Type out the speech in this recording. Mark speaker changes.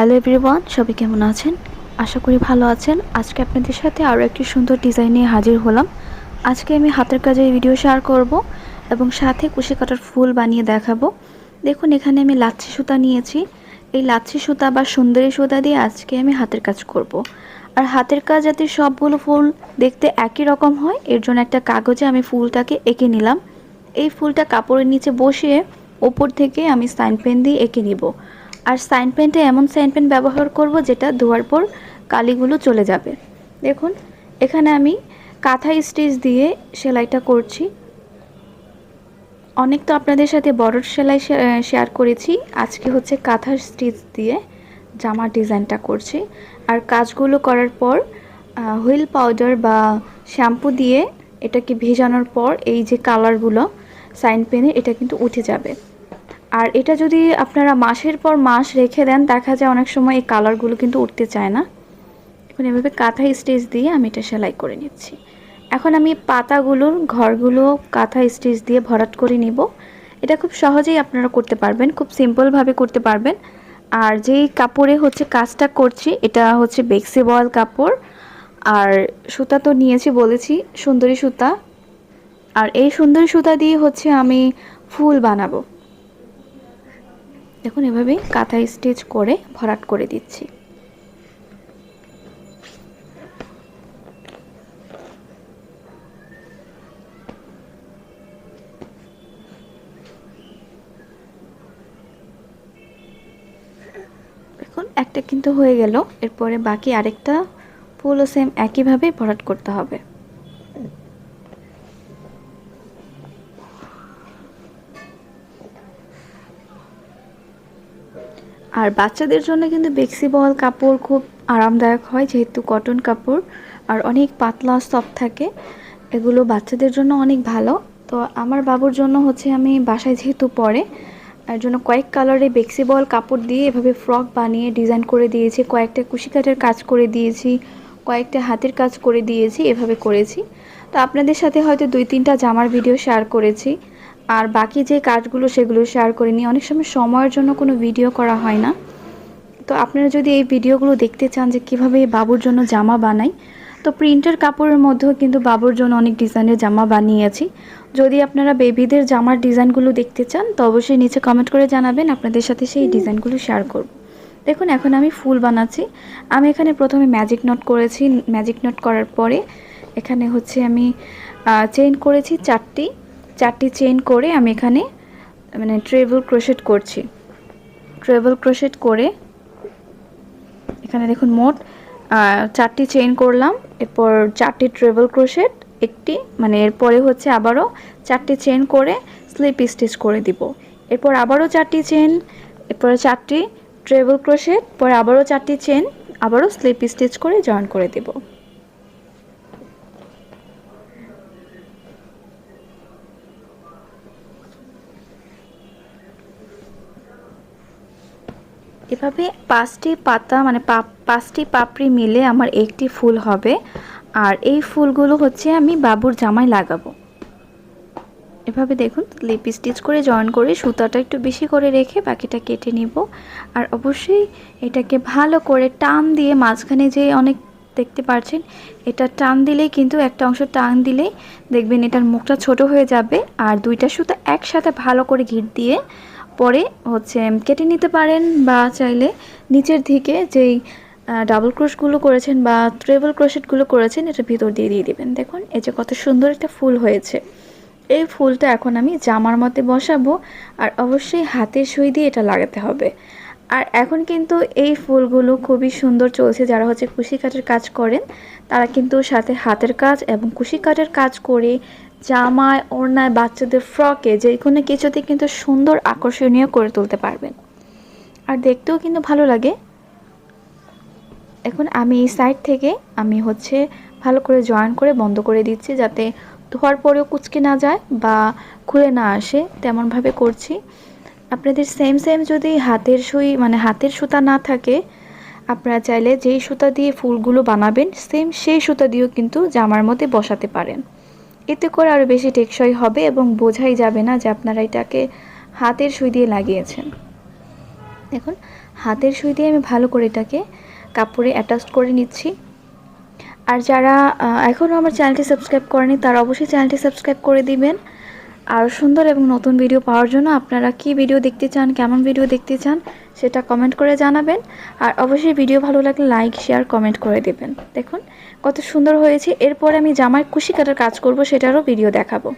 Speaker 1: Hello everyone, সবাই কেমন আছেন? আশা করি ভালো আছেন। আজকে আপনাদের সাথে আরও একটি সুন্দর ডিজাইন নিয়ে হাজির হলাম। আজকে আমি হাতের কাজের ভিডিও শেয়ার করব এবং সাথে কুশি কাটার ফুল বানিয়ে দেখাবো। দেখুন, এখানে আমি লাচ্ছি সুতা নিয়েছি। এই লাচ্ছি সুতা বা সুন্দরী সুতা দিয়ে আজকে আমি হাতের কাজ করব। আর হাতের কাজ যাতে সবগুলো ফুল দেখতে একই রকম হয়, এর জন্য একটা কাগজে আমি ফুলটাকে এঁকে নিলাম। এই ফুলটা কাপড়ের নিচে বসিয়ে ওপর থেকে আমি সাইন পেন দিয়ে এঁকে নিব। আর সাইন পেনটা এমন সাইন পেন ব্যবহার করব যেটা ধোয়ার পর কালিগুলো চলে যাবে। দেখুন, এখানে আমি কাঁথা স্টিচ দিয়ে সেলাইটা করছি। অনেক তো আপনাদের সাথে বড় সেলাই শেয়ার করেছি। আজকে হচ্ছে কাঁথা স্টিচ দিয়ে জামার ডিজাইনটা করছি। আর কাজগুলো করার পর হুইল পাউডার বা শ্যাম্পু দিয়ে এটাকে ভেজানোর পর এই যে কালারগুলো, সাইন পেনে এটা কিন্তু উঠে যাবে। আর এটা যদি আপনারা মাসের পর মাস রেখে দেন, দেখা যায় অনেক সময় এই কালারগুলো কিন্তু উঠতে চায় না। এখন এভাবে কাঁথা স্টিচ দিয়ে আমি এটা সেলাই করে নিচ্ছি। এখন আমি পাতাগুলোর ঘরগুলো কাঁথা স্টিচ দিয়ে ভরাট করে নিব। এটা খুব সহজেই আপনারা করতে পারবেন, খুব সিম্পলভাবে করতে পারবেন। আর যেই কাপড়ে হচ্ছে কাজটা করছি, এটা হচ্ছে বেক্সি বয়েল কাপড়। আর সুতা তো নিয়েছি বলেছি, সুন্দরী সুতা। আর এই সুন্দরী সুতা দিয়ে হচ্ছে আমি ফুল বানাবো। দেখুন, এভাবে কাঁথা স্টিচ করে ভরাট করে দিচ্ছি। দেখুন, একটা কিন্তু হয়ে গেল। এরপরে বাকি আরেকটা ফুলও সেম একইভাবে ভরাট করতে হবে। আর বাচ্চাদের জন্য কিন্তু বেক্সি বল কাপড় খুব আরামদায়ক হয়, যেহেতু কটন কাপড়। আর অনেক পাতলা সফট থাকে। এগুলো বাচ্চাদের জন্য অনেক ভালো। তো আমার বাবুর জন্য হচ্ছে আমি বাসায় যেহেতু পরে, এর জন্য কয়েক কালারে বেক্সি বল কাপড় দিয়ে এভাবে ফ্রক বানিয়ে ডিজাইন করে দিয়েছি। কয়েকটা কুশিকাটের কাজ করে দিয়েছি, কয়েকটা হাতের কাজ করে দিয়েছি, এভাবে করেছি। তো আপনাদের সাথে হয়তো দুই তিনটা জামার ভিডিও শেয়ার করেছি। আর বাকি যে কাজগুলো সেগুলো শেয়ার করিনি অনেক সময় সময়ের জন্য কোনো ভিডিও করা হয় না। তো আপনারা যদি এই ভিডিওগুলো দেখতে চান যে কীভাবে বাবুর জন্য জামা বানাই, তো প্রিন্টের কাপড়ের মধ্যেও কিন্তু বাবুর জন্য অনেক ডিজাইনের জামা বানিয়েছি যদি আপনারা বেবিদের জামার ডিজাইনগুলো দেখতে চান, তো অবশ্যই নিচে কমেন্ট করে জানাবেন, আপনাদের সাথে সেই ডিজাইনগুলো শেয়ার করব। দেখুন, এখন আমি ফুল বানাচ্ছি। আমি এখানে প্রথমে ম্যাজিক নট করেছি। ম্যাজিক নট করার পরে এখানে হচ্ছে আমি চেইন করেছি চারটি। চারটি চেইন করে আমি এখানে মানে ট্রেবল ক্রোশেট করছি। ট্রেবল ক্রোশেট করে এখানে দেখুন মোট চারটি চেইন করলাম, এরপর চারটি ট্রেবল ক্রোশেট একটি মানে এরপরে হচ্ছে আবারও চারটি চেন করে স্লিপ স্টিচ করে দিব। এরপর আবারও চারটি চেন এরপরে চারটি ট্রেবল ক্রোশেট পরে আবারও চারটি চেন আবারও স্লিপ স্টিচ করে জয়েন করে দেবো। এভাবে পাঁচটি পাতা মানে পাঁচটি পাপড়ি মিলে আমার একটি ফুল হবে। আর এই ফুলগুলো হচ্ছে আমি বাবুর জামায় লাগাবো। এভাবে দেখুন লিপ স্টিচ করে জয়েন করে সুতাটা একটু বেশি করে রেখে বাকিটা কেটে নিব। আর অবশ্যই এটাকে ভালো করে টান দিয়ে মাঝখানে যে অনেক দেখতে পাচ্ছেন এটা টান দিলেই কিন্তু একটা অংশ টান দিলেই দেখবেন এটার মুখটা ছোট হয়ে যাবে। আর দুইটা সুতা একসাথে ভালো করে ঘিট দিয়ে পরে হচ্ছে কেটে নিতে পারেন বা চাইলে নিচের দিকে যেই ডাবল ক্রোশগুলো করেছেন বা ট্রেবল ক্রোশেটগুলো করেছেন, এটা ভিতর দিয়ে দিয়ে দেবেন। দেখুন, এই যে কত সুন্দর একটা ফুল হয়েছে। এই ফুলটা এখন আমি জামার মতে বসাবো আর অবশ্যই হাতের সুই দিয়ে এটা লাগাতে হবে। আর এখন কিন্তু এই ফুলগুলো খুবই সুন্দর চলছে। যারা হচ্ছে কুশি কাঠের কাজ করেন, তারা কিন্তু সাথে হাতের কাজ এবং কুশি কাঠের কাজ করে জামায় ওড়নায় বাচ্চাদের ফ্রকে যে কোনো কিছুতে কিন্তু সুন্দর, আকর্ষণীয় করে তুলতে পারবেন। আর দেখতেও কিন্তু ভালো লাগে। এখন আমি এই সাইড থেকে আমি হচ্ছে ভালো করে জয়েন করে বন্ধ করে দিচ্ছি যাতে ধোয়ার পরেও কুচকে না যায় বা খুলে না আসে, তেমনভাবে করছি। আপনাদের সেম সেম যদি হাতের সুই মানে হাতের সুতা না থাকে, আপনারা চাইলে যেই সুতা দিয়ে ফুলগুলো বানাবেন সেম সেই সুতা দিয়েও কিন্তু জামার মধ্যে বসাতে পারেন। এতে করে আরও বেশি টেকসই হবে এবং বোঝাই যাবে না যে আপনারা এটাকে হাতের সুই দিয়ে লাগিয়েছেন। দেখুন, হাতের সুই দিয়ে আমি ভালো করে এটাকে কাপড়ে অ্যাটাচ করে নিচ্ছি। আর যারা এখনও আমার চ্যানেলটি সাবস্ক্রাইব করেনি, তারা অবশ্যই চ্যানেলটি সাবস্ক্রাইব করে দিবেন। আর সুন্দর এবং নতুন ভিডিও পাওয়ার জন্য আপনারা কি ভিডিও দেখতে চান, কেমন ভিডিও দেখতে চান সেটা কমেন্ট করে জানাবেন। আর অবশ্যই ভিডিও ভালো লাগলে লাইক শেয়ার কমেন্ট করে দেবেন। দেখুন, কত সুন্দর হয়েছে। এরপর আমি জামার কুশি কাটার কাজ করব, সেটারও ভিডিও দেখাবো।